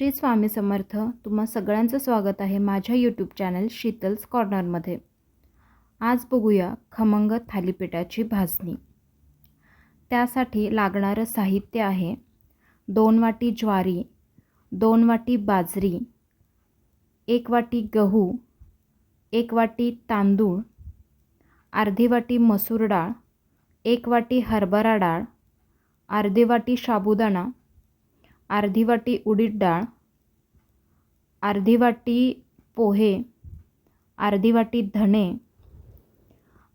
श्री स्वामी समर्थ तुम्हा सगळ्यांचं स्वागत आहे माझ्या यूट्यूब चॅनल शीतल्स कॉर्नरमध्ये आज बघूया खमंग थालीपीठाची भाजणी. त्यासाठी लागणारं साहित्य आहे दोन वाटी ज्वारी दोन वाटी बाजरी एक वाटी गहू एक वाटी तांदूळ अर्धी वाटी मसूर डाळ एक वाटी हरभरा डाळ अर्धी वाटी साबुदाणा अर्धी वाटी उडीद डाळ अर्धी वाटी पोहे अर्धी वाटी धणे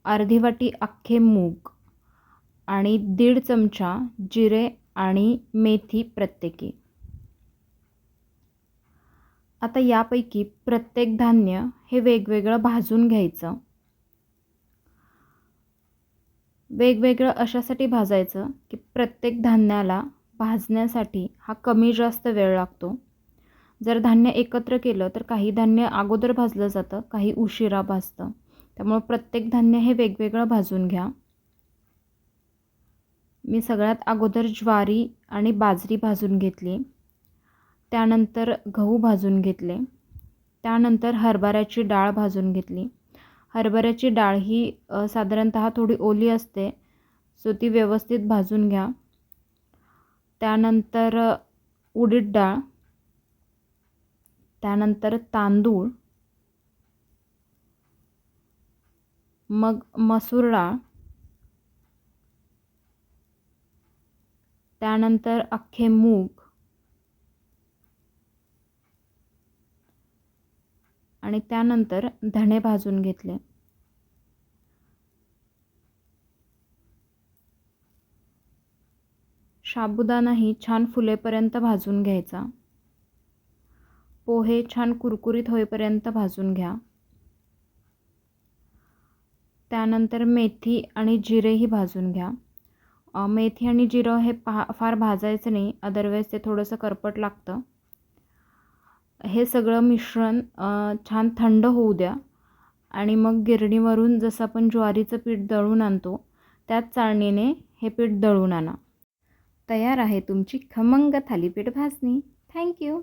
अर्धी वाटी अख्खे मूग आणि दीड चमचा जिरे आणि मेथी प्रत्येकी. आता यापैकी प्रत्येक धान्य हे वेगवेगळं भाजून घ्यायचं. वेगवेगळं अशासाठी भाजायचं की प्रत्येक धान्याला भाजण्यासाठी हा कमी जास्त वेळ लागतो. जर धान्य एकत्र केलं तर काही धान्य अगोदर भाजलं जातं काही उशिरा भाजतं. त्यामुळं प्रत्येक धान्य हे वेगवेगळं भाजून घ्या. मी सगळ्यात अगोदर ज्वारी आणि बाजरी भाजून घेतली. त्यानंतर गहू भाजून घेतले. त्यानंतर हरभऱ्याची डाळ भाजून घेतली. हरभऱ्याची डाळ ही साधारणत थोडी ओली असते सो ती व्यवस्थित भाजून घ्या. त्यानंतर उडीद डाळ त्यानंतर तांदूळ मग मसूर डाळ त्यानंतर अख्खे मूग आणि त्यानंतर धणे भाजून घेतले. साबुदाणाही छान फुलेपर्यंत भाजून घ्यायचा. पोहे छान कुरकुरीत होईपर्यंत भाजून घ्या. त्यानंतर मेथी आणि जिरेही भाजून घ्या. मेथी आणि जिरं हे पहा फार भाजायचं नाही अदरवाईज ते थोडंसं करपट लागतं. हे सगळं मिश्रण छान थंड होऊ द्या. आणि मग गिरणीवरून जसं आपण ज्वारीचं पीठ दळून आणतो त्याच चाळणीने हे पीठ दळून आणा. तयार आहे तुमची खमंग थालीपीठ भाजणी. थँक्यू